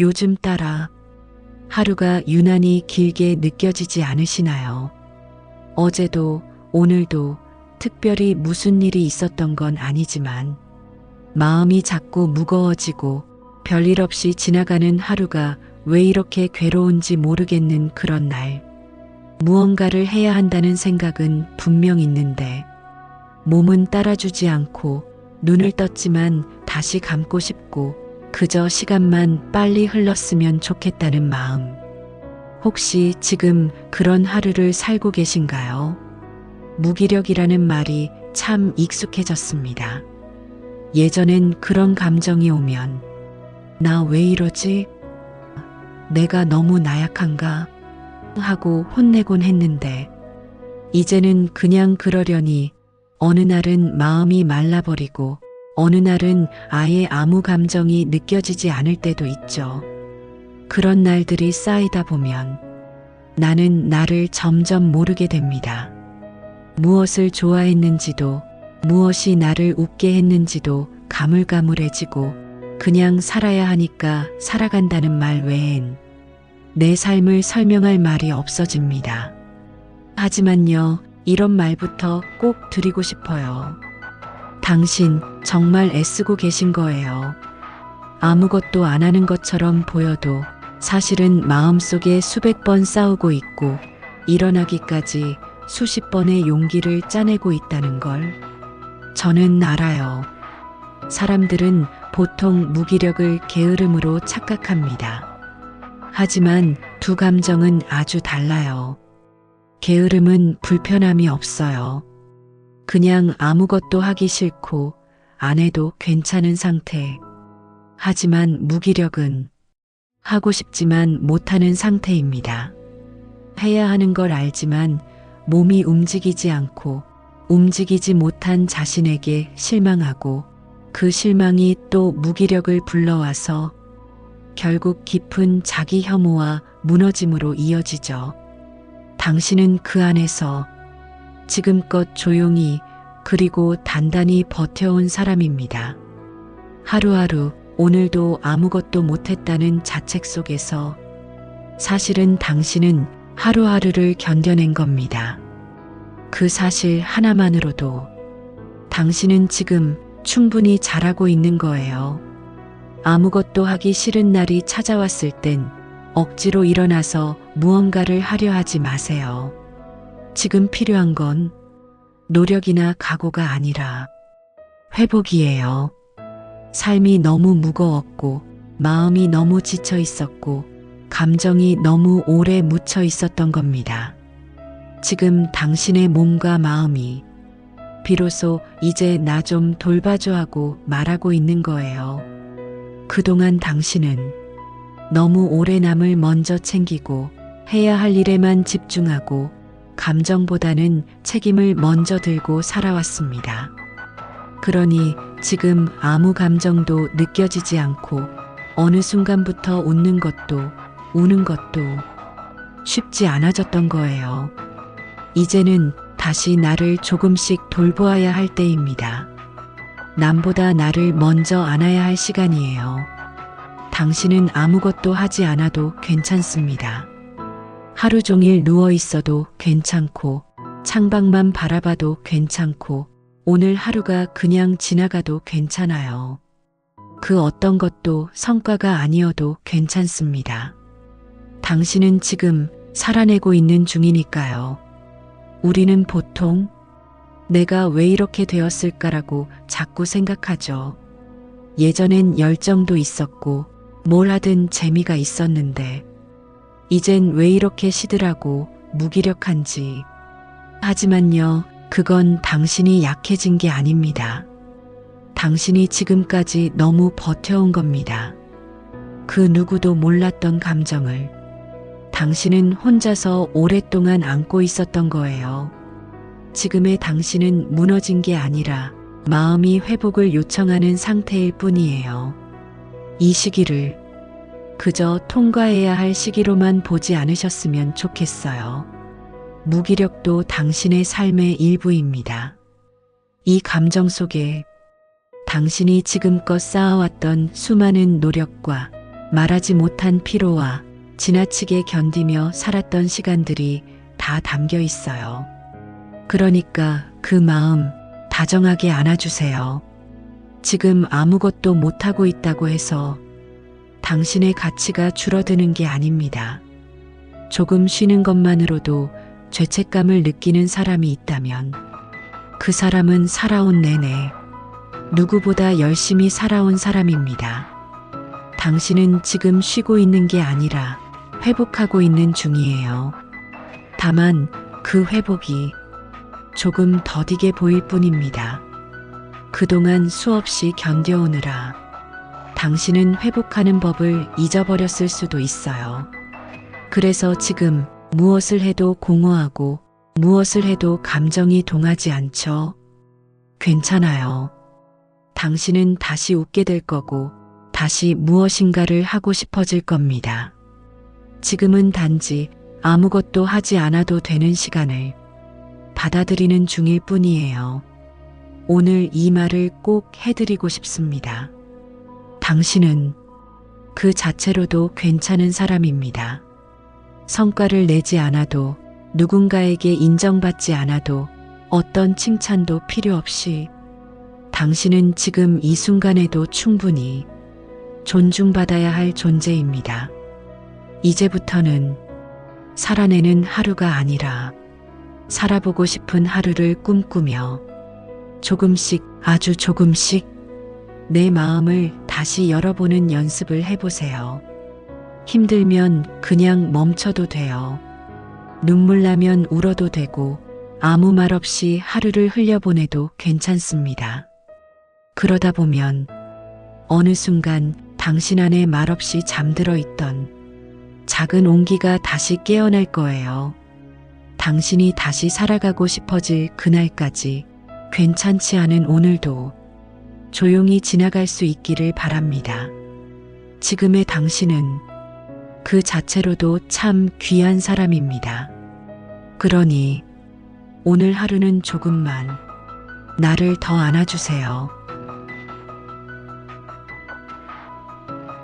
요즘 따라 하루가 유난히 길게 느껴지지 않으시나요? 어제도 오늘도 특별히 무슨 일이 있었던 건 아니지만 마음이 자꾸 무거워지고 별일 없이 지나가는 하루가 왜 이렇게 괴로운지 모르겠는 그런 날. 무언가를 해야 한다는 생각은 분명 있는데 몸은 따라주지 않고 눈을 떴지만 다시 감고 싶고 그저 시간만 빨리 흘렀으면 좋겠다는 마음. 혹시 지금 그런 하루를 살고 계신가요? 무기력이라는 말이 참 익숙해졌습니다. 예전엔 그런 감정이 오면 나 왜 이러지? 내가 너무 나약한가? 하고 혼내곤 했는데 이제는 그냥 그러려니 어느 날은 마음이 말라버리고 어느 날은 아예 아무 감정이 느껴지지 않을 때도 있죠. 그런 날들이 쌓이다 보면 나는 나를 점점 모르게 됩니다. 무엇을 좋아했는지도 무엇이 나를 웃게 했는지도 가물가물해지고 그냥 살아야 하니까 살아간다는 말 외엔 내 삶을 설명할 말이 없어집니다. 하지만요, 이런 말부터 꼭 드리고 싶어요. 당신 정말 애쓰고 계신 거예요. 아무것도 안 하는 것처럼 보여도 사실은 마음속에 수백 번 싸우고 있고 일어나기까지 수십 번의 용기를 짜내고 있다는 걸 저는 알아요. 사람들은 보통 무기력을 게으름으로 착각합니다. 하지만 두 감정은 아주 달라요. 게으름은 불편함이 없어요. 그냥 아무것도 하기 싫고 안 해도 괜찮은 상태. 하지만 무기력은 하고 싶지만 못하는 상태입니다. 해야 하는 걸 알지만 몸이 움직이지 않고 움직이지 못한 자신에게 실망하고 그 실망이 또 무기력을 불러와서 결국 깊은 자기 혐오와 무너짐으로 이어지죠. 당신은 그 안에서 지금껏 조용히 그리고 단단히 버텨온 사람입니다. 하루하루 오늘도 아무것도 못했다는 자책 속에서 사실은 당신은 하루하루를 견뎌낸 겁니다. 그 사실 하나만으로도 당신은 지금 충분히 잘하고 있는 거예요. 아무것도 하기 싫은 날이 찾아왔을 땐 억지로 일어나서 무언가를 하려 하지 마세요. 지금 필요한 건 노력이나 각오가 아니라 회복이에요. 삶이 너무 무거웠고 마음이 너무 지쳐 있었고 감정이 너무 오래 묻혀 있었던 겁니다. 지금 당신의 몸과 마음이 비로소 이제 나 좀 돌봐줘 하고 말하고 있는 거예요. 그동안 당신은 너무 오래 남을 먼저 챙기고 해야 할 일에만 집중하고 감정보다는 책임을 먼저 들고 살아왔습니다. 그러니 지금 아무 감정도 느껴지지 않고 어느 순간부터 웃는 것도 우는 것도 쉽지 않아졌던 거예요. 이제는 다시 나를 조금씩 돌보아야 할 때입니다. 남보다 나를 먼저 안아야 할 시간이에요. 당신은 아무것도 하지 않아도 괜찮습니다. 하루 종일 누워 있어도 괜찮고, 창밖만 바라봐도 괜찮고, 오늘 하루가 그냥 지나가도 괜찮아요. 그 어떤 것도 성과가 아니어도 괜찮습니다. 당신은 지금 살아내고 있는 중이니까요. 우리는 보통 내가 왜 이렇게 되었을까라고 자꾸 생각하죠. 예전엔 열정도 있었고 뭘 하든 재미가 있었는데 이젠 왜 이렇게 시들하고 무기력한지. 하지만요, 그건 당신이 약해진 게 아닙니다. 당신이 지금까지 너무 버텨온 겁니다. 그 누구도 몰랐던 감정을 당신은 혼자서 오랫동안 안고 있었던 거예요. 지금의 당신은 무너진 게 아니라 마음이 회복을 요청하는 상태일 뿐이에요. 이 시기를 그저 통과해야 할 시기로만 보지 않으셨으면 좋겠어요. 무기력도 당신의 삶의 일부입니다. 이 감정 속에 당신이 지금껏 쌓아왔던 수많은 노력과 말하지 못한 피로와 지나치게 견디며 살았던 시간들이 다 담겨 있어요. 그러니까 그 마음 다정하게 안아주세요. 지금 아무것도 못하고 있다고 해서 당신의 가치가 줄어드는 게 아닙니다. 조금 쉬는 것만으로도 죄책감을 느끼는 사람이 있다면 그 사람은 살아온 내내 누구보다 열심히 살아온 사람입니다. 당신은 지금 쉬고 있는 게 아니라 회복하고 있는 중이에요. 다만 그 회복이 조금 더디게 보일 뿐입니다. 그동안 수없이 견뎌오느라 당신은 회복하는 법을 잊어버렸을 수도 있어요. 그래서 지금 무엇을 해도 공허하고 무엇을 해도 감정이 동하지 않죠. 괜찮아요. 당신은 다시 웃게 될 거고 다시 무엇인가를 하고 싶어질 겁니다. 지금은 단지 아무것도 하지 않아도 되는 시간을 받아들이는 중일 뿐이에요. 오늘 이 말을 꼭 해드리고 싶습니다. 당신은 그 자체로도 괜찮은 사람입니다. 성과를 내지 않아도 누군가에게 인정받지 않아도 어떤 칭찬도 필요 없이 당신은 지금 이 순간에도 충분히 존중받아야 할 존재입니다. 이제부터는 살아내는 하루가 아니라 살아보고 싶은 하루를 꿈꾸며 조금씩 아주 조금씩 내 마음을 다시 열어보는 연습을 해보세요. 힘들면 그냥 멈춰도 돼요. 눈물 나면 울어도 되고 아무 말 없이 하루를 흘려보내도 괜찮습니다. 그러다 보면 어느 순간 당신 안에 말없이 잠들어 있던 작은 온기가 다시 깨어날 거예요. 당신이 다시 살아가고 싶어질 그날까지 괜찮지 않은 오늘도 조용히 지나갈 수 있기를 바랍니다. 지금의 당신은 그 자체로도 참 귀한 사람입니다. 그러니 오늘 하루는 조금만 나를 더 안아주세요.